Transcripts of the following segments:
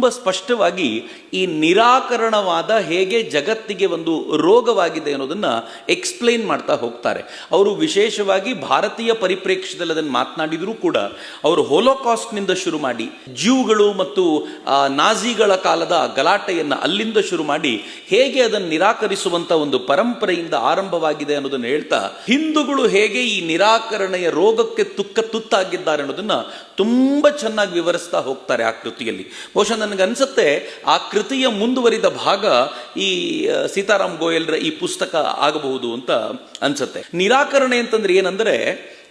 ತುಂಬ ಸ್ಪಷ್ಟವಾಗಿ ಈ ನಿರಾಕರಣವಾದ ಹೇಗೆ ಜಗತ್ತಿಗೆ ಒಂದು ರೋಗವಾಗಿದೆ ಅನ್ನೋದನ್ನ ಎಕ್ಸ್ಪ್ಲೈನ್ ಮಾಡ್ತಾ ಹೋಗ್ತಾರೆ. ಅವರು ವಿಶೇಷವಾಗಿ ಭಾರತೀಯ ಪರಿಪ್ರೇಕ್ಷ್ಯದಲ್ಲಿ ಅದನ್ನು ಮಾತನಾಡಿದರೂ ಕೂಡ ಅವರು ಹೋಲೋಕಾಸ್ಟ್ನಿಂದ ಶುರು ಮಾಡಿ ಜ್ಯೂಗಳು ಮತ್ತು ನಾಜಿಗಳ ಕಾಲದ ಗಲಾಟೆಯನ್ನು ಅಲ್ಲಿಂದ ಶುರು ಮಾಡಿ ಹೇಗೆ ಅದನ್ನು ನಿರಾಕರಿಸುವಂತ ಒಂದು ಪರಂಪರೆಯಿಂದ ಆರಂಭವಾಗಿದೆ ಅನ್ನೋದನ್ನು ಹೇಳ್ತಾ, ಹಿಂದೂಗಳು ಹೇಗೆ ಈ ನಿರಾಕರಣೆಯ ರೋಗಕ್ಕೆ ತುಕ್ಕ ತುತ್ತಾಗಿದ್ದಾರೆ ಅನ್ನೋದನ್ನ ತುಂಬ ಚೆನ್ನಾಗಿ ವಿವರಿಸ್ತಾ ಹೋಗ್ತಾರೆ ಆ ಕೃತಿಯಲ್ಲಿ. ಬಹುಶಃ ನನಗನ್ಸುತ್ತೆ, ಆ ಕೃತಿಯ ಮುಂದುವರಿದ ಭಾಗ ಈ ಸೀತಾರಾಮ್ ಗೋಯಲ್ರ ಈ ಪುಸ್ತಕ ಆಗಬಹುದು ಅಂತ ಅನ್ಸುತ್ತೆ. ನಿರಾಕರಣೆ ಅಂತಂದ್ರೆ ಏನಂದ್ರೆ,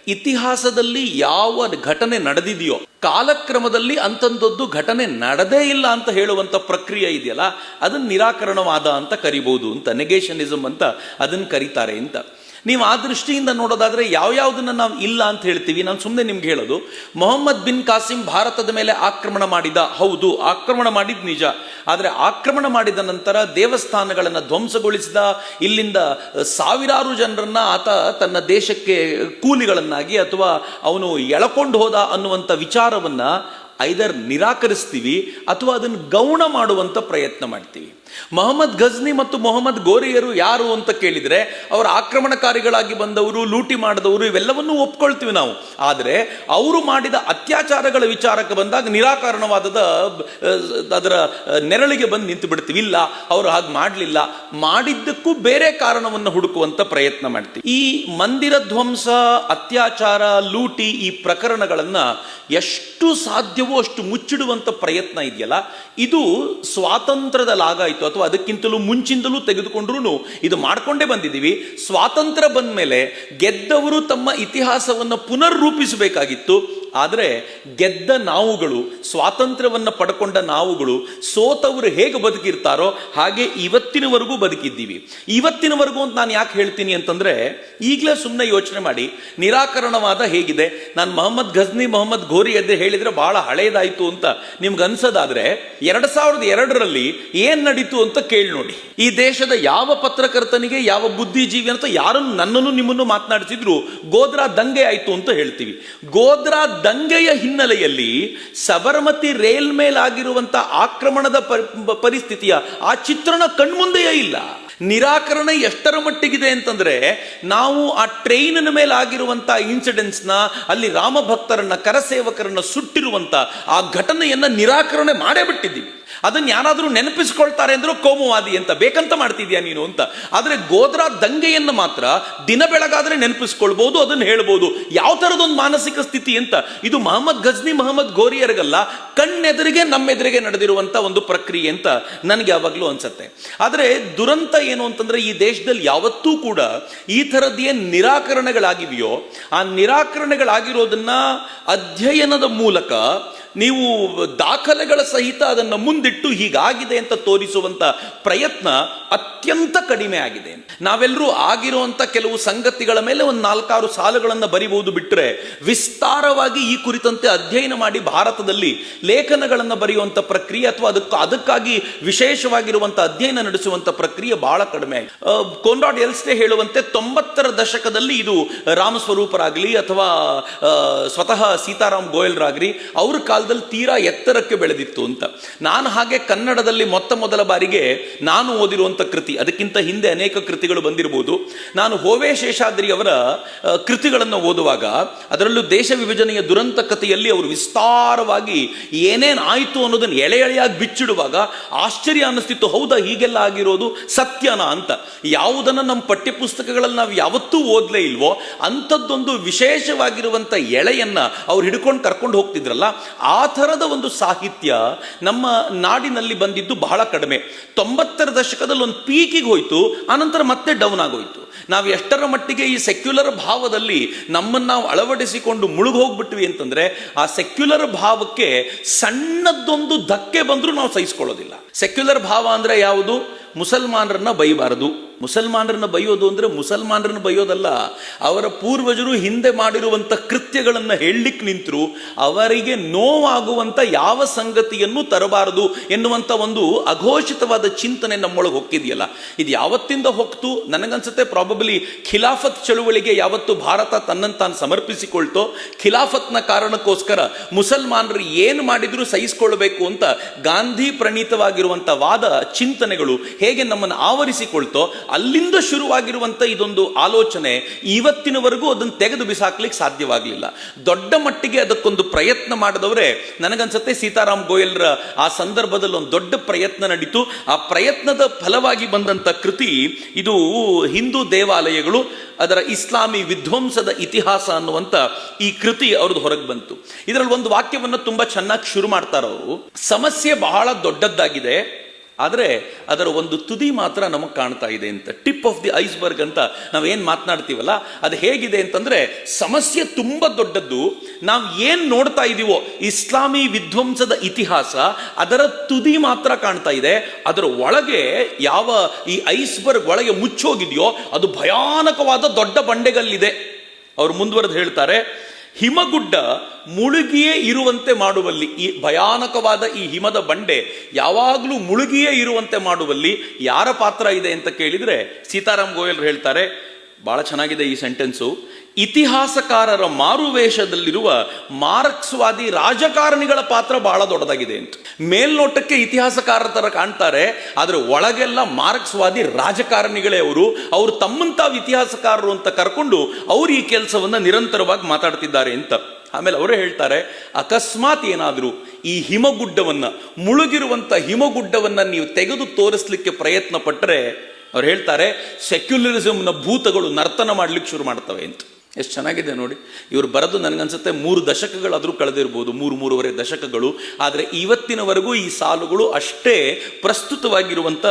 ಇತಿಹಾಸದಲ್ಲಿ ಯಾವ ಘಟನೆ ನಡೆದಿದೆಯೋ, ಕಾಲಕ್ರಮದಲ್ಲಿ ಅಂತಂದದ್ದು ಘಟನೆ ನಡೆದೇ ಇಲ್ಲ ಅಂತ ಹೇಳುವಂತ ಪ್ರಕ್ರಿಯೆ ಇದೆಯಲ್ಲ ಅದನ್ನ ನಿರಾಕರಣವಾದ ಅಂತ ಕರಿಬಹುದು ಅಂತ ನೆಗೇಷನಿಸಮ್ ಅಂತ ಅದನ್ನ ಕರೀತಾರೆ ಅಂತ. ನೀವು ಆ ದೃಷ್ಟಿಯಿಂದ ನೋಡೋದಾದ್ರೆ ಯಾವ್ಯಾವುದನ್ನ ನಾವು ಇಲ್ಲ ಅಂತ ಹೇಳ್ತೀವಿ. ನಾನು ಸುಮ್ಮನೆ ನಿಮ್ಗೆ ಹೇಳೋದು. ಮೊಹಮ್ಮದ್ ಬಿನ್ ಕಾಸಿಂ ಭಾರತದ ಮೇಲೆ ಆಕ್ರಮಣ ಮಾಡಿದ, ಹೌದು, ಆಕ್ರಮಣ ಮಾಡಿದ್ ನಿಜ. ಆದರೆ ಆಕ್ರಮಣ ಮಾಡಿದ ನಂತರ ದೇವಸ್ಥಾನಗಳನ್ನು ಧ್ವಂಸಗೊಳಿಸಿದ, ಇಲ್ಲಿಂದ ಸಾವಿರಾರು ಜನರನ್ನ ಆತ ತನ್ನ ದೇಶಕ್ಕೆ ಕೂಲಿಗಳನ್ನಾಗಿ ಅಥವಾ ಅವನು ಎಳಕೊಂಡು ಹೋದ ಅನ್ನುವಂಥ ವಿಚಾರವನ್ನ ಐದರ್ ನಿರಾಕರಿಸ್ತೀವಿ ಅಥವಾ ಅದನ್ನು ಗೌಣ ಮಾಡುವಂತ ಪ್ರಯತ್ನ ಮಾಡ್ತೀವಿ. ಮೊಹಮ್ಮದ್ ಗಜ್ನಿ ಮತ್ತು ಮೊಹಮ್ಮದ್ ಗೋರಿಯರು ಯಾರು ಅಂತ ಕೇಳಿದ್ರೆ ಅವರ ಆಕ್ರಮಣಕಾರಿಗಳಾಗಿ ಬಂದವರು, ಲೂಟಿ ಮಾಡಿದವರು ಇವೆಲ್ಲವನ್ನೂ ಒಪ್ಕೊಳ್ತೀವಿ ನಾವು. ಆದರೆ ಅವರು ಮಾಡಿದ ಅತ್ಯಾಚಾರಗಳ ವಿಚಾರಕ್ಕೆ ಬಂದಾಗ ನಿರಾಕರಣವಾದದ ಅದರ ನೆರಳಿಗೆ ಬಂದು ನಿಂತು ಬಿಡ್ತೀವಿ. ಇಲ್ಲ, ಅವರು ಹಾಗೆ ಮಾಡಲಿಲ್ಲ. ಮಾಡಿದ್ದಕ್ಕೂ ಬೇರೆ ಕಾರಣವನ್ನು ಹುಡುಕುವಂತ ಪ್ರಯತ್ನ ಮಾಡ್ತೀವಿ. ಈ ಮಂದಿರ ಧ್ವಂಸ, ಅತ್ಯಾಚಾರ, ಲೂಟಿ ಈ ಪ್ರಕರಣಗಳನ್ನ ಎಷ್ಟು ಸಾಧ್ಯವೋ ಅಷ್ಟು ಮುಚ್ಚಿಡುವಂತ ಪ್ರಯತ್ನ ಇದೆಯಲ್ಲ? ಇದು ಸ್ವಾತಂತ್ರ್ಯದ ಲಾಗಾಯಿತು ಅಥವಾ ಅದಕ್ಕಿಂತಲೂ ಮುಂಚಿಂದಲೂ ತೆಗೆದುಕೊಂಡ್ರು ಇದು ಮಾಡ್ಕೊಂಡೇ ಬಂದಿದ್ದೀವಿ. ಸ್ವಾತಂತ್ರ್ಯ ಬಂದ ಮೇಲೆ ಗೆದ್ದವರು ತಮ್ಮ ಇತಿಹಾಸವನ್ನು ಪುನರ್ರೂಪಿಸಬೇಕಾಗಿತ್ತು. ಆದರೆ ಗೆದ್ದ ನಾವುಗಳು, ಸ್ವಾತಂತ್ರ್ಯವನ್ನು ಪಡ್ಕೊಂಡ ನಾವುಗಳು, ಸೋತವರು ಹೇಗೆ ಬದುಕಿರ್ತಾರೋ ಹಾಗೆ ಇವತ್ತಿನವರೆಗೂ ಬದುಕಿದ್ದೀವಿ. ಇವತ್ತಿನವರೆಗೂ ಅಂತ ನಾನು ಯಾಕೆ ಹೇಳ್ತೀನಿ ಅಂತಂದ್ರೆ, ಈಗಲೇ ಸುಮ್ಮನೆ ಯೋಚನೆ ಮಾಡಿ, ನಿರಾಕರಣವಾದ ಹೇಗಿದೆ. ನಾನು ಮೊಹಮ್ಮದ್ ಘಜ್ನಿ, ಮೊಹಮ್ಮದ್ ಘೋರಿ ಎದ್ದು ಹೇಳಿದ್ರೆ ಬಹಳ ಹಳೇದಾಯ್ತು ಅಂತ ನಿಮ್ಗೆ ಅನ್ಸೋದಾದರೆ, ಎರಡು ಸಾವಿರದ ಎರಡರಲ್ಲಿ ಏನು ನಡೀತು ಅಂತ ಕೇಳಿ ನೋಡಿ. ಈ ದೇಶದ ಯಾವ ಪತ್ರಕರ್ತನಿಗೆ, ಯಾವ ಬುದ್ಧಿಜೀವಿ ಅಂತ ಯಾರನ್ನು ನನ್ನನ್ನು ನಿಮ್ಮನ್ನು ಮಾತನಾಡಿಸಿದ್ರು ಗೋದ್ರಾ ದಂಗೆ ಆಯ್ತು ಅಂತ ಹೇಳ್ತೀವಿ. ಗೋದ್ರಾ ದಂಗೆಯ ಹಿನ್ನೆಲೆಯಲ್ಲಿ ಸಬರಮತಿ ರೈಲ್ ಮೇಲಾಗಿರುವಂಥ ಆಕ್ರಮಣದ ಪರಿ- ಪರಿಸ್ಥಿತಿಯ ಆ ಚಿತ್ರಣ ಕಣ್ಮುಂದೆಯೇ ಇಲ್ಲ. ನಿರಾಕರಣೆ ಎಷ್ಟರ ಮಟ್ಟಿಗಿದೆ ಅಂತಂದ್ರೆ ನಾವು ಆ ಟ್ರೈನಿನ ಮೇಲೆ ಆಗಿರುವಂತ ಇನ್ಸಿಡೆಂಟ್ಸ್ನ ಅಲ್ಲಿ ರಾಮ ಭಕ್ತರನ್ನ ಕರಸೇವಕರನ್ನ ಸುಟ್ಟಿರುವಂತ ಆ ಘಟನೆಯನ್ನ ನಿರಾಕರಣೆ ಮಾಡೇ ಬಿಟ್ಟಿದ್ದೀವಿ. ಅದನ್ನ ಯಾರಾದರೂ ನೆನಪಿಸ್ಕೊಳ್ತಾರೆ ಅಂದ್ರೂ ಕೋಮುವಾದಿ ಅಂತ, ಬೇಕಂತ ಮಾಡ್ತಿದ್ಯಾ ನೀನು ಅಂತ. ಆದರೆ ಗೋದ್ರಾ ದಂಗೆಯನ್ನು ಮಾತ್ರ ದಿನ ಬೆಳಗಾದರೆ ನೆನಪಿಸ್ಕೊಳ್ಬಹುದು ಅದನ್ನ ಹೇಳ್ಬೋದು. ಯಾವ ತರದೊಂದು ಮಾನಸಿಕ ಸ್ಥಿತಿ ಅಂತ? ಇದು ಮಹಮ್ಮದ್ ಗಜ್ನಿ, ಮಹಮ್ಮದ್ ಗೋರಿಯರ್ಗಲ್ಲ, ಕಣ್ಣೆದುರಿಗೆ ನಮ್ಮೆದುರಿಗೆ ನಡೆದಿರುವಂತ ಒಂದು ಪ್ರಕ್ರಿಯೆ ಅಂತ ನನಗೆ ಯಾವಾಗಲೂ ಅನ್ಸುತ್ತೆ. ಆದರೆ ದುರಂತ ಏನು ಅಂತಂದ್ರೆ ಈ ದೇಶದಲ್ಲಿ ಯಾವತ್ತೂ ಕೂಡ ಈ ಥರದೇ ನಿರಾಕರಣೆಗಳಾಗಿವೆಯೋ, ಆ ನಿರಾಕರಣೆಗಳಾಗಿರೋದನ್ನ ಅಧ್ಯಯನದ ಮೂಲಕ ನೀವು ದಾಖಲೆಗಳ ಸಹಿತ ಅದನ್ನು ಮುಂದಿಟ್ಟು ಹೀಗಾಗಿದೆ ಅಂತ ತೋರಿಸುವಂಥ ಪ್ರಯತ್ನ ಅತ್ಯಂತ ಕಡಿಮೆ ಆಗಿದೆ. ನಾವೆಲ್ಲರೂ ಆಗಿರುವಂತ ಕೆಲವು ಸಂಗತಿಗಳ ಮೇಲೆ ಒಂದು ನಾಲ್ಕಾರು ಸಾಲುಗಳನ್ನು ಬರಿಬಹುದು ಬಿಟ್ಟರೆ ವಿಸ್ತಾರವಾಗಿ ಈ ಕುರಿತಂತೆ ಅಧ್ಯಯನ ಮಾಡಿ ಭಾರತದಲ್ಲಿ ಲೇಖನಗಳನ್ನು ಬರೆಯುವಂತ ಪ್ರಕ್ರಿಯೆ ಅಥವಾ ಅದಕ್ಕೆ, ಅದಕ್ಕಾಗಿ ವಿಶೇಷವಾಗಿರುವಂತ ಅಧ್ಯಯನ ನಡೆಸುವಂತ ಪ್ರಕ್ರಿಯೆ ಬಹಳ ಕಡಿಮೆ ಆಗಿದೆ. ಕೋನ್ರಾಡ್ ಹೇಳುವಂತೆ ತೊಂಬತ್ತರ ದಶಕದಲ್ಲಿ ಇದು ರಾಮಸ್ವರೂಪರಾಗಲಿ ಅಥವಾ ಸ್ವತಃ ಸೀತಾರಾಮ್ ಗೋಯಲ್ರಾಗಲಿ ಅವ್ರ ಕಾಲದಲ್ಲಿ ತೀರಾ ಎತ್ತರಕ್ಕೆ ಬೆಳೆದಿತ್ತು ಅಂತ. ನಾನು ಹಾಗೆ ಕನ್ನಡದಲ್ಲಿ ಮೊತ್ತ ಮೊದಲ ಬಾರಿಗೆ ನಾನು ಓದಿರುವಂತ ಕೃತಿ ಅದಕ್ಕಿಂತ ಹಿಂದೆ ಅನೇಕ ಕೃತಿಗಳು ಬಂದಿರಬಹುದು. ನಾನು ಹೋವೆ ಶೇಷಾದ್ರಿ ಅವರ ಕೃತಿಗಳನ್ನು ಓದುವಾಗ, ಅದರಲ್ಲೂ ದೇಶ ವಿಭಜನೆಯ ದುರಂತ ಕಥೆಯಲ್ಲಿ ಅವರು ವಿಸ್ತಾರವಾಗಿ ಏನೇನು ಆಯಿತು ಅನ್ನೋದನ್ನು ಎಳೆ ಎಳೆಯಾಗಿ ಬಿಚ್ಚಿಡುವಾಗ ಆಶ್ಚರ್ಯ ಅನ್ನಿಸ್ತಿತ್ತು, ಹೌದಾ, ಹೀಗೆಲ್ಲ ಆಗಿರೋದು ಸತ್ಯನಾ ಅಂತ. ಯಾವುದನ್ನ ನಮ್ಮ ಪಠ್ಯಪುಸ್ತಕಗಳಲ್ಲಿ ನಾವು ಯಾವತ್ತೂ ಓದಲೇ ಇಲ್ವೋ, ಅಂಥದ್ದೊಂದು ವಿಶೇಷವಾಗಿರುವಂಥ ಎಳೆಯನ್ನ ಅವ್ರು ಹಿಡ್ಕೊಂಡು ಕರ್ಕೊಂಡು ಹೋಗ್ತಿದ್ರಲ್ಲ, ಆ ಥರದ ಒಂದು ಸಾಹಿತ್ಯ ನಮ್ಮ ನಾಡಿನಲ್ಲಿ ಬಂದಿದ್ದು ಬಹಳ ಕಡಿಮೆ. ತೊಂಬತ್ತರ ದಶಕದಲ್ಲಿ ಒಂದು ಪೀಕಿಗೆ ಹೋಯ್ತು ಆನಂತರ ಮತ್ತೆ ಡೌನ್ ಆಗೋಯ್ತು. ನಾವು ಎಷ್ಟರ ಮಟ್ಟಿಗೆ ಈ ಸೆಕ್ಯುಲರ್ ಭಾವದಲ್ಲಿ ನಮ್ಮನ್ನು ನಾವು ಅಳವಡಿಸಿಕೊಂಡು ಮುಳುಗ್ ಹೋಗ್ಬಿಟ್ವಿ ಅಂತಂದ್ರೆ, ಆ ಸೆಕ್ಯುಲರ್ ಭಾವಕ್ಕೆ ಸಣ್ಣದೊಂದು ಧಕ್ಕೆ ಬಂದರೂ ನಾವು ಸಹಿಸ್ಕೊಳ್ಳೋದಿಲ್ಲ. ಸೆಕ್ಯುಲರ್ ಭಾವ ಅಂದ್ರೆ ಯಾವುದು? ಮುಸಲ್ಮಾನರನ್ನ ಬೈಬಾರದು. ಮುಸಲ್ಮಾನರನ್ನ ಬೈಯೋದು ಅಂದರೆ ಮುಸಲ್ಮಾನರನ್ನು ಬೈಯೋದಲ್ಲ ಅವರ ಪೂರ್ವಜರು ಹಿಂದೆ ಮಾಡಿರುವಂಥ ಕೃತ್ಯಗಳನ್ನು ಹೇಳಲಿಕ್ಕೆ ನಿಂತರು, ಅವರಿಗೆ ನೋವಾಗುವಂಥ ಯಾವ ಸಂಗತಿಯನ್ನು ತರಬಾರದು ಎನ್ನುವಂಥ ಒಂದು ಅಘೋಷಿತವಾದ ಚಿಂತನೆ ನಮ್ಮೊಳಗೆ ಹೊಕ್ಕಿದೆಯಲ್ಲ. ಇದು ಯಾವತ್ತಿಂದ ಹೊಕ್ತು? ನನಗನ್ಸುತ್ತೆ ಪ್ರಾಬಬ್ಲಿ ಖಿಲಾಫತ್ ಚಳುವಳಿಗೆ ಯಾವತ್ತು ಭಾರತ ತನ್ನನ್ನು ತಾನು ಸಮರ್ಪಿಸಿಕೊಳ್ತೋ, ಖಿಲಾಫತ್ನ ಕಾರಣಕ್ಕೋಸ್ಕರ ಮುಸಲ್ಮಾನರು ಏನು ಮಾಡಿದರೂ ಸಹಿಸಿಕೊಳ್ಳಬೇಕು ಅಂತ ಗಾಂಧಿ ಪ್ರಣೀತವಾಗಿರುವಂಥ ವಾದ ಚಿಂತನೆಗಳು ಹೇಗೆ ನಮ್ಮನ್ನು ಆವರಿಸಿಕೊಳ್ತೋ ಅಲ್ಲಿಂದ ಶುರುವಾಗಿರುವಂತ ಇದೊಂದು ಆಲೋಚನೆ, ಇವತ್ತಿನವರೆಗೂ ಅದನ್ನು ತೆಗೆದು ಬಿಸಾಕ್ಲಿಕ್ಕೆ ಸಾಧ್ಯವಾಗಲಿಲ್ಲ. ದೊಡ್ಡ ಮಟ್ಟಿಗೆ ಅದಕ್ಕೊಂದು ಪ್ರಯತ್ನ ಮಾಡಿದವರೇ, ನನಗನ್ಸುತ್ತೆ ಸೀತಾರಾಮ್ ಗೋಯಲ್ರ ಆ ಸಂದರ್ಭದಲ್ಲಿ ಒಂದು ದೊಡ್ಡ ಪ್ರಯತ್ನ ನಡೀತು. ಆ ಪ್ರಯತ್ನದ ಫಲವಾಗಿ ಬಂದಂತ ಕೃತಿ, ಇದು ಹಿಂದೂ ದೇವಾಲಯಗಳು, ಅದರ ಇಸ್ಲಾಮಿ ವಿಧ್ವಂಸದ ಇತಿಹಾಸ ಅನ್ನುವಂತ ಈ ಕೃತಿ ಅವ್ರದ್ದು ಹೊರಗೆ ಬಂತು. ಇದರಲ್ಲಿ ಒಂದು ವಾಕ್ಯವನ್ನು ತುಂಬಾ ಚೆನ್ನಾಗಿ ಶುರು ಮಾಡ್ತಾರವರು. ಸಮಸ್ಯೆ ಬಹಳ ದೊಡ್ಡದ್ದಾಗಿದೆ. ಆದರೆ ಅದರ ಒಂದು ತುದಿ ಮಾತ್ರ ನಮಗೆ ಕಾಣ್ತಾ ಇದೆ ಅಂತ. ಟಿಪ್ ಆಫ್ ದಿ ಐಸ್ಬರ್ಗ್ ಅಂತ ನಾವೇನು ಮಾತನಾಡ್ತೀವಲ್ಲ, ಅದು ಹೇಗಿದೆ ಅಂತಂದರೆ ಸಮಸ್ಯೆ ತುಂಬ ದೊಡ್ಡದ್ದು. ನಾವು ಏನು ನೋಡ್ತಾ ಇದೀವೋ ಇಸ್ಲಾಮಿ ವಿಧ್ವಂಸದ ಇತಿಹಾಸ ಅದರ ತುದಿ ಮಾತ್ರ ಕಾಣ್ತಾ ಇದೆ. ಅದರ ಒಳಗೆ ಯಾವ ಈ ಐಸ್ಬರ್ಗ್ ಒಳಗೆ ಮುಚ್ಚೋಗಿದೆಯೋ ಅದು ಭಯಾನಕವಾದ ದೊಡ್ಡ ಬಂಡೆಗಲ್ಲಿದೆ. ಅವರು ಮುಂದುವರೆದು ಹೇಳ್ತಾರೆ ಹಿಮಗುಡ್ಡ ಮುಳುಗಿಯೇ ಇರುವಂತೆ ಮಾಡುವಲ್ಲಿ, ಈ ಭಯಾನಕವಾದ ಈ ಹಿಮದ ಬಂಡೆ ಯಾವಾಗಲೂ ಮುಳುಗಿಯೇ ಇರುವಂತೆ ಮಾಡುವಲ್ಲಿ ಯಾರ ಪಾತ್ರ ಇದೆ ಅಂತ ಕೇಳಿದ್ರೆ ಸೀತಾರಾಮ್ ಗೋಯಲ್ ಹೇಳ್ತಾರೆ ಬಹಳ ಚೆನ್ನಾಗಿದೆ ಈ ಸೆಂಟೆನ್ಸು ಇತಿಹಾಸಕಾರರ ಮಾರುವೇಷದಲ್ಲಿರುವ ಮಾರ್ಕ್ಸ್ವಾದಿ ರಾಜಕಾರಣಿಗಳ ಪಾತ್ರ ಬಹಳ ದೊಡ್ಡದಾಗಿದೆ ಅಂತ. ಮೇಲ್ನೋಟಕ್ಕೆ ಇತಿಹಾಸಕಾರರ ತರ ಕಾಣ್ತಾರೆ, ಆದ್ರೆ ಒಳಗೆಲ್ಲ ಮಾರ್ಕ್ಸ್ವಾದಿ ರಾಜಕಾರಣಿಗಳೇ ಅವರು. ಅವರು ತಮ್ಮಂತ ಇತಿಹಾಸಕಾರರು ಅಂತ ಕರ್ಕೊಂಡು ಅವರು ಈ ಕೆಲಸವನ್ನ ನಿರಂತರವಾಗಿ ಮಾತಾಡ್ತಿದ್ದಾರೆ ಅಂತ. ಆಮೇಲೆ ಅವರೇ ಹೇಳ್ತಾರೆ, ಅಕಸ್ಮಾತ್ ಏನಾದರೂ ಈ ಹಿಮಗುಡ್ಡವನ್ನ, ಮುಳುಗಿರುವಂತ ಹಿಮಗುಡ್ಡವನ್ನ ನೀವು ತೆಗೆದು ತೋರಿಸ್ಲಿಕ್ಕೆ ಪ್ರಯತ್ನ ಪಟ್ಟರೆ ಅವ್ರು ಹೇಳ್ತಾರೆ ಸೆಕ್ಯುಲರಿಸಮ್ನ ಭೂತಗಳು ನರ್ತನ ಮಾಡ್ಲಿಕ್ಕೆ ಶುರು ಮಾಡ್ತವೆ, ಅಂತ. ಎಷ್ಟು ಚೆನ್ನಾಗಿದೆ ನೋಡಿ. ಇವರು ಬರೆದು ನನಗನ್ಸುತ್ತೆ ಮೂರು ದಶಕಗಳಾದರೂ ಕಳೆದಿರ್ಬೋದು, ಮೂರು ಮೂರುವರೆ ದಶಕಗಳು. ಆದರೆ ಇವತ್ತಿನವರೆಗೂ ಈ ಸಾಲುಗಳು ಅಷ್ಟೇ ಪ್ರಸ್ತುತವಾಗಿರುವಂಥ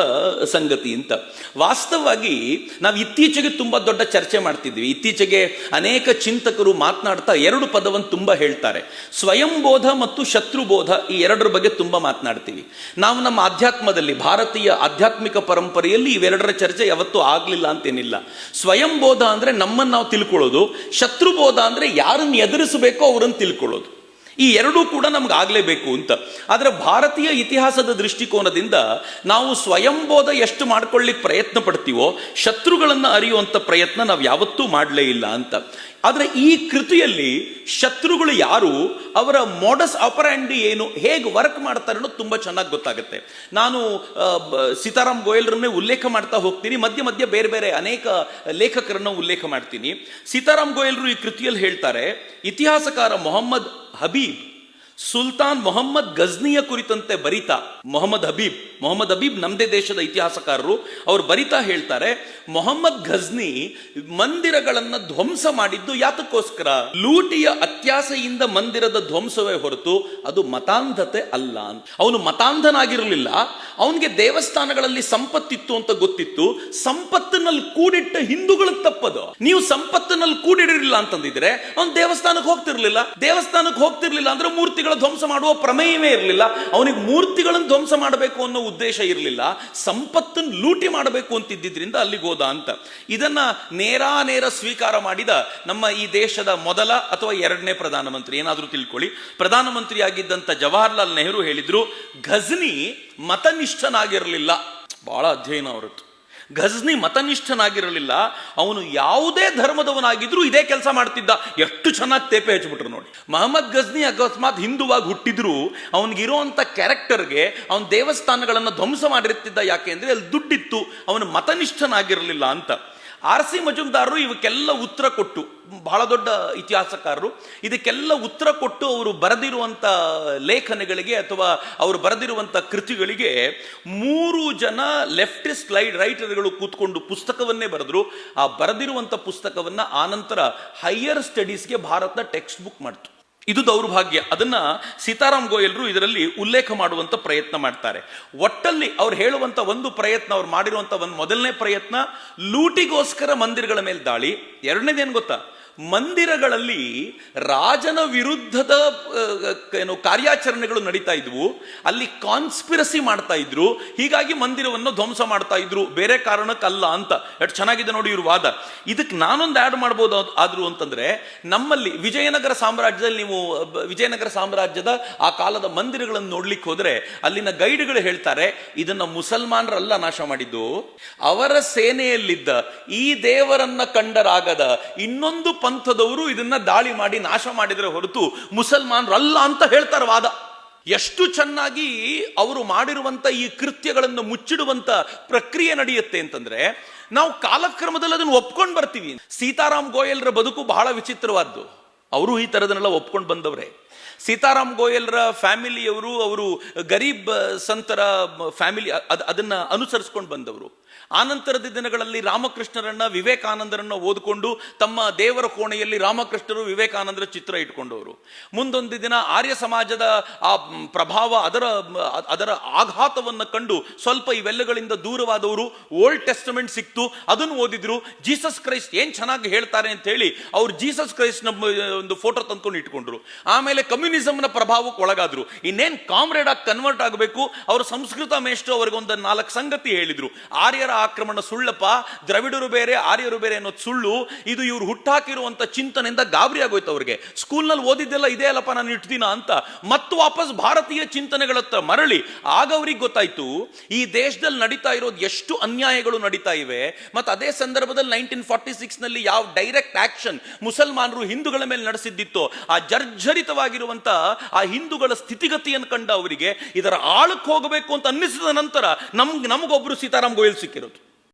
ಸಂಗತಿ ಅಂತ. ವಾಸ್ತವವಾಗಿ ನಾವು ಇತ್ತೀಚೆಗೆ ತುಂಬ ದೊಡ್ಡ ಚರ್ಚೆ ಮಾಡ್ತಿದ್ವಿ. ಇತ್ತೀಚೆಗೆ ಅನೇಕ ಚಿಂತಕರು ಮಾತನಾಡ್ತಾ ಎರಡು ಪದವನ್ನು ತುಂಬ ಹೇಳ್ತಾರೆ. ಸ್ವಯಂಬೋಧ ಮತ್ತು ಶತ್ರುಬೋಧ ಈ ಎರಡರ ಬಗ್ಗೆ ತುಂಬ ಮಾತನಾಡ್ತೀವಿ. ನಾವು ನಮ್ಮ ಆಧ್ಯಾತ್ಮದಲ್ಲಿ, ಭಾರತೀಯ ಆಧ್ಯಾತ್ಮಿಕ ಪರಂಪರೆಯಲ್ಲಿ ಇವೆರಡರ ಚರ್ಚೆ ಯಾವತ್ತೂ ಆಗಲಿಲ್ಲ ಅಂತೇನಿಲ್ಲ. ಸ್ವಯಂಬೋಧ ಅಂದರೆ ನಮ್ಮನ್ನು ನಾವು ತಿಳ್ಕೊಳ್ಳೋದು ಶತ್ರುಬೋಧ ಅಂದರೆ ಯಾರನ್ನು ಎದುರಿಸಬೇಕೋ ಅವರನ್ನು ತಿಳ್ಕೊಳ್ಳೋದು. ಈ ಎರಡೂ ಕೂಡ ನಮ್ಗೆ ಆಗಲೇಬೇಕು ಅಂತ. ಆದರೆ ಭಾರತೀಯ ಇತಿಹಾಸದ ದೃಷ್ಟಿಕೋನದಿಂದ ನಾವು ಸ್ವಯಂಬೋಧ ಎಷ್ಟು ಮಾಡ್ಕೊಳ್ಳಿಕ್ಕೆ ಪ್ರಯತ್ನ ಪಡ್ತೀವೋ, ಶತ್ರುಗಳನ್ನು ಅರಿಯುವಂಥ ಪ್ರಯತ್ನ ನಾವು ಯಾವತ್ತೂ ಮಾಡಲೇ ಇಲ್ಲ ಅಂತ. ಆದರೆ ಈ ಕೃತಿಯಲ್ಲಿ ಶತ್ರುಗಳು ಯಾರು? ಅವರ ಮೋಡಸ್ ಅಪರಾಂಡಿ ಏನು? ಹೇಗೆ ವರ್ಕ್ ಮಾಡ್ತಾರೆ ಅನ್ನೋದು ತುಂಬ ಚೆನ್ನಾಗಿ ಗೊತ್ತಾಗುತ್ತೆ. ನಾನು ಸೀತಾರಾಮ್ ಗೋಯಲ್ರನ್ನೇ ಉಲ್ಲೇಖ ಮಾಡ್ತಾ ಹೋಗ್ತೀನಿ. ಮಧ್ಯ ಮಧ್ಯ ಬೇರೆ ಬೇರೆ ಅನೇಕ ಲೇಖಕರನ್ನು ಉಲ್ಲೇಖ ಮಾಡ್ತೀನಿ. ಸೀತಾರಾಮ್ ಗೋಯಲ್ರು ಈ ಕೃತಿಯಲ್ಲಿ ಹೇಳ್ತಾರೆ, ಇತಿಹಾಸಕಾರ ಮೊಹಮ್ಮದ್ ಹಬೀಬ್ ಸುಲ್ತಾನ್ ಮೊಹಮ್ಮದ್ ಗಜ್ನಿಯ ಕುರಿತಂತೆ ಬರಿತಾ ಮೊಹಮ್ಮದ್ ಹಬೀಬ್. ಮೊಹಮ್ಮದ್ ಹಬೀಬ್ ನಮ್ದೇ ದೇಶದ ಇತಿಹಾಸಕಾರರು. ಅವರು ಬರಿತಾ ಹೇಳ್ತಾರೆ, ಮೊಹಮ್ಮದ್ ಗಜ್ನಿ ಮಂದಿರಗಳನ್ನ ಧ್ವಂಸ ಮಾಡಿದ್ದು ಯಾತಕ್ಕೋಸ್ಕರ? ಲೂಟಿಯ ಅತ್ಯಾಸೆಯಿಂದ ಮಂದಿರದ ಧ್ವಂಸವೇ ಹೊರತು ಅದು ಮತಾಂಧತೆ ಅಲ್ಲ ಅಂತ. ಅವನು ಮತಾಂಧನಾಗಿರಲಿಲ್ಲ. ಅವನಿಗೆ ದೇವಸ್ಥಾನಗಳಲ್ಲಿ ಸಂಪತ್ತಿತ್ತು ಅಂತ ಗೊತ್ತಿತ್ತು. ಸಂಪತ್ತಿನಲ್ಲಿ ಕೂಡಿಟ್ಟ ಹಿಂದೂಗಳು ತಪ್ಪದು. ನೀವು ಸಂಪತ್ತಿನಲ್ಲಿ ಕೂಡಿಡಿರಲಿಲ್ಲ ಅಂತಂದಿದ್ರೆ, ಅವನು ದೇವಸ್ಥಾನಕ್ಕೆ ಹೋಗ್ತಿರ್ಲಿಲ್ಲ. ದೇವಸ್ಥಾನಕ್ಕೆ ಹೋಗ್ತಿರ್ಲಿಲ್ಲ ಅಂದ್ರೆ ಮೂರ್ತಿಗಳ ಧ್ವಂಸ ಮಾಡುವ ಪ್ರಮೇಯವೇ ಇರಲಿಲ್ಲ, ಅವನಿಗೆ ಮೂರ್ತಿಗಳನ್ನು ಧ್ವಂಸ ಮಾಡಬೇಕು ಅನ್ನೋ ಉದ್ದೇಶ ಇರಲಿಲ್ಲ, ಸಂಪತ್ತನ್ನು ಲೂಟಿ ಮಾಡಬೇಕು ಅಂತಿದ್ದರಿಂದ ಅಲ್ಲಿಗೆ ಹೋದ ಅಂತ. ಇದನ್ನ ನೇರಾನೇರ ಸ್ವೀಕಾರ ಮಾಡಿದ ನಮ್ಮ ಈ ದೇಶದ ಮೊದಲ ಅಥವಾ ಎರಡನೇ ಪ್ರಧಾನಮಂತ್ರಿ. ಏನಾದರೂ ತಿಳ್ಕೊಳ್ಳಿ. ಪ್ರಧಾನಮಂತ್ರಿ ಆಗಿದ್ದಂಥ ಜವಾಹರ್ಲಾಲ್ ನೆಹರು ಹೇಳಿದ್ರು, ಘಜ್ನಿ ಮತನಿಷ್ಠನಾಗಿರಲಿಲ್ಲ. ಬಹಳ ಅಧ್ಯಯನ ಅವರದ್ದು. ಘಜ್ನಿ ಮತನಿಷ್ಠನಾಗಿರಲಿಲ್ಲ, ಅವನು ಯಾವುದೇ ಧರ್ಮದವನಾಗಿದ್ರೂ ಇದೇ ಕೆಲಸ ಮಾಡ್ತಿದ್ದ. ಎಷ್ಟು ಚೆನ್ನಾಗಿ ತೇಪೆ ಹಚ್ಬಿಟ್ರು ನೋಡಿ. ಮಹಮ್ಮದ್ ಗಜ್ನಿ ಅಕಸ್ಮಾತ್ ಹಿಂದುವಾಗಿ ಹುಟ್ಟಿದ್ರು, ಅವನಿಗಿರುವಂತ ಕ್ಯಾರೆಕ್ಟರ್ಗೆ, ಅವನ ದೇವಸ್ಥಾನಗಳನ್ನು ಧ್ವಂಸ ಮಾಡಿರ್ತಿದ್ದ ಯಾಕೆ ಅಂದರೆ ಅಲ್ಲಿ ದುಡ್ಡಿತ್ತು, ಅವನು ಮತನಿಷ್ಠನಾಗಿರಲಿಲ್ಲ ಅಂತ. ಆರ್ ಸಿ ಮಜುಮ್ದಾರರು ಇವಕ್ಕೆಲ್ಲ ಉತ್ತರ ಕೊಟ್ಟು, ಬಹಳ ದೊಡ್ಡ ಇತಿಹಾಸಕಾರರು, ಇದಕ್ಕೆಲ್ಲ ಉತ್ತರ ಕೊಟ್ಟು ಅವರು ಬರೆದಿರುವಂಥ ಲೇಖನಗಳಿಗೆ ಅಥವಾ ಅವರು ಬರೆದಿರುವಂಥ ಕೃತಿಗಳಿಗೆ ಮೂರು ಜನ ಲೆಫ್ಟಿಸ್ಟ್ ಲೈಡ್ ರೈಟರ್ಗಳು ಕೂತ್ಕೊಂಡು ಪುಸ್ತಕವನ್ನೇ ಬರೆದ್ರು. ಆ ಬರೆದಿರುವಂಥ ಪುಸ್ತಕವನ್ನು ಆನಂತರ ಹೈಯರ್ ಸ್ಟಡೀಸ್ಗೆ ಭಾರತ ಟೆಕ್ಸ್ಟ್ ಬುಕ್ ಮಾಡ್ತು. ಇದು ದೌರ್ಭಾಗ್ಯ. ಅದನ್ನ ಸೀತಾರಾಮ್ ಗೋಯಲ್ರು ಇದರಲ್ಲಿ ಉಲ್ಲೇಖ ಮಾಡುವಂತ ಪ್ರಯತ್ನ ಮಾಡ್ತಾರೆ. ಒಟ್ಟಲ್ಲಿ ಅವ್ರು ಹೇಳುವಂತ ಒಂದು ಪ್ರಯತ್ನ, ಅವ್ರು ಮಾಡಿರುವಂತ ಒಂದು ಮೊದಲನೇ ಪ್ರಯತ್ನ, ಲೂಟಿಗೋಸ್ಕರ ಮಂದಿರಗಳ ಮೇಲೆ ದಾಳಿ. ಎರಡನೇದೇನು ಗೊತ್ತಾ? ಮಂದಿರಗಳಲ್ಲಿ ರಾಜನ ವಿರುದ್ಧದ ಏನು ಕಾರ್ಯಾಚರಣೆಗಳು ನಡೀತಾ ಇದ್ವು. ಅಲ್ಲಿ ಕಾನ್ಸ್ಪಿರಸಿ ಮಾಡ್ತಾ ಇದ್ರು. ಹೀಗಾಗಿ ಮಂದಿರವನ್ನು ಧ್ವಂಸ ಮಾಡ್ತಾ ಇದ್ರು. ಬೇರೆ ಕಾರಣಕ್ಕಲ್ಲ ಅಂತ. ಎಷ್ಟು ಚೆನ್ನಾಗಿದೆ ನೋಡಿ ಇವ್ರ ವಾದ. ಇದಕ್ಕೆ ನಾನೊಂದು ಆಡ್ ಮಾಡ್ಬೋದು ಆದ್ರು ಅಂತಂದ್ರೆ, ನಮ್ಮಲ್ಲಿ ವಿಜಯನಗರ ಸಾಮ್ರಾಜ್ಯದಲ್ಲಿ ನೀವು ವಿಜಯನಗರ ಸಾಮ್ರಾಜ್ಯದ ಆ ಕಾಲದ ಮಂದಿರಗಳನ್ನು ನೋಡ್ಲಿಕ್ಕೆ ಹೋದ್ರೆ ಅಲ್ಲಿನ ಗೈಡ್ಗಳು ಹೇಳ್ತಾರೆ, ಇದನ್ನ ಮುಸಲ್ಮಾನರಲ್ಲ ನಾಶ ಮಾಡಿದ್ದು. ಅವರ ಸೇನೆಯಲ್ಲಿದ್ದ ಈ ದೇವರನ್ನ ಕಂಡರಾಗದ ಇನ್ನೊಂದು ಪಂಥದವರು ಇದನ್ನ ದಾಳಿ ಮಾಡಿ ನಾಶ ಮಾಡಿದರೆ ಹೊರತು ಮುಸಲ್ಮಾನರಲ್ಲ ಅಂತ ಹೇಳ್ತಾರೆ ವಾದ. ಎಷ್ಟು ಚೆನ್ನಾಗಿ ಅವರು ಮಾಡಿರುವಂತ ಈ ಕೃತ್ಯಗಳನ್ನು ಮುಚ್ಚಿಡುವಂತ ಪ್ರಕ್ರಿಯೆ ನಡೆಯುತ್ತೆ ಅಂತಂದ್ರೆ, ನಾವು ಕಾಲಕ್ರಮದಲ್ಲಿ ಅದನ್ನು ಒಪ್ಕೊಂಡು ಬರ್ತೀವಿ. ಸೀತಾರಾಮ್ ಗೋಯಲ್ರ ಬದುಕು ಬಹಳ ವಿಚಿತ್ರವಾದ್ದು. ಅವರು ಈ ಥರದನ್ನೆಲ್ಲ ಒಪ್ಕೊಂಡು ಬಂದವ್ರೆ. ಸೀತಾರಾಮ್ ಗೋಯಲ್ರ ಫ್ಯಾಮಿಲಿಯವರು ಅವರು ಗರೀಬ್ ಸಂತರ ಫ್ಯಾಮಿಲಿ ಅದ್, ಅದನ್ನ ಅನುಸರಿಸ್ಕೊಂಡು ಬಂದವರು. ಆನಂತರದ ದಿನಗಳಲ್ಲಿ ರಾಮಕೃಷ್ಣರನ್ನ, ವಿವೇಕಾನಂದರನ್ನ ಓದಿಕೊಂಡು ತಮ್ಮ ದೇವರ ಕೋಣೆಯಲ್ಲಿ ರಾಮಕೃಷ್ಣರು, ವಿವೇಕಾನಂದರ ಚಿತ್ರ ಇಟ್ಕೊಂಡವರು. ಮುಂದೊಂದು ದಿನ ಆರ್ಯ ಸಮಾಜದ ಆ ಪ್ರಭಾವ ಅದರ ಅದರ ಆಘಾತವನ್ನು ಕಂಡು ಸ್ವಲ್ಪ ಇವೆಲ್ಲಗಳಿಂದ ದೂರವಾದವರು ಓಲ್ಡ್ ಟೆಸ್ಟಮೆಂಟ್ ಸಿಕ್ತು. ಅದನ್ನು ಓದಿದ್ರು. ಜೀಸಸ್ ಕ್ರೈಸ್ಟ್ ಏನ್ ಚೆನ್ನಾಗಿ ಹೇಳ್ತಾರೆ ಅಂತ ಹೇಳಿ ಅವ್ರು ಜೀಸಸ್ ಕ್ರೈಸ್ಟ್ ಒಂದು ಫೋಟೋ ತಂದ್ಕೊಂಡು ಇಟ್ಕೊಂಡ್ರು. ಆಮೇಲೆ ಕಮ್ಯುನಿಸಂನ ಪ್ರಭಾವಕ್ಕೆ ಒಳಗಾದ್ರು. ಇನ್ನೇನ್ ಕಾಮ್ರೇಡ್ ಆಗಿ ಕನ್ವರ್ಟ್ ಆಗಬೇಕು? ಅವರು ಸಂಸ್ಕೃತ ಮೇಷ್ಟು ಅವ್ರಿಗೆ ಒಂದು ನಾಲ್ಕು ಸಂಗತಿ ಹೇಳಿದ್ರು. ಆರ್ಯರ ಆಕ್ರಮಣ ಸುಳ್ಳಪ್ಪ, ದ್ರವಿಡರು ಬೇರೆ, ಆರ್ಯರು ಬೇರೆ ಅನ್ನೋದು ಸುಳ್ಳು. ಇದು ಇವ್ರು ಹುಟ್ಟಾಕಿರುವಂತ ಚಿಂತನೆಯಿಂದ ಗಾಬರಿ ಆಗೋಯ್ತು ಅವ್ರಿಗೆ. ಸ್ಕೂಲ್ನಲ್ಲಿ ಓದಿದ್ದೆಲ್ಲ ಇದೇ ಅಲ್ಲಪ್ಪ, ನಾನು ಇಟ್ಟಿದ್ದೀನ ಅಂತ. ಮತ್ತು ವಾಪಸ್ ಭಾರತೀಯ ಚಿಂತನೆಗಳತ್ತ ಮರಳಿ. ಆಗ ಅವ್ರಿಗೆ ಗೊತ್ತಾಯ್ತು, ಈ ದೇಶದಲ್ಲಿ ನಡೀತಾ ಇರೋದು ಎಷ್ಟು ಅನ್ಯಾಯಗಳು ನಡೀತಾ ಇವೆ. ಮತ್ತು ಅದೇ ಸಂದರ್ಭದಲ್ಲಿ ನೈನ್ಟೀನ್ ಫಾರ್ಟಿ ಸಿಕ್ಸ್ನಲ್ಲಿ ಯಾವ ಡೈರೆಕ್ಟ್ ಆಕ್ಷನ್ ಮುಸಲ್ಮಾನರು ಹಿಂದೂಗಳ ಮೇಲೆ ನಡೆಸಿದ್ದಿತ್ತೋ, ಆ ಜರ್ಜರಿತವಾಗಿರುವಂತ ಆ ಹಿಂದೂಗಳ ಸ್ಥಿತಿಗತಿಯನ್ನು ಕಂಡ ಅವರಿಗೆ ಇದರ ಆಳಕ್ಕೆ ಹೋಗಬೇಕು ಅಂತ ಅನ್ನಿಸಿದ ನಂತರ ನಮ್ಗೆ ನಮಗೊಬ್ಬರು ಸೀತಾರಾಮ್ ಗೋಯಲ್ ಸಿಕ್ಕಿರೋದು.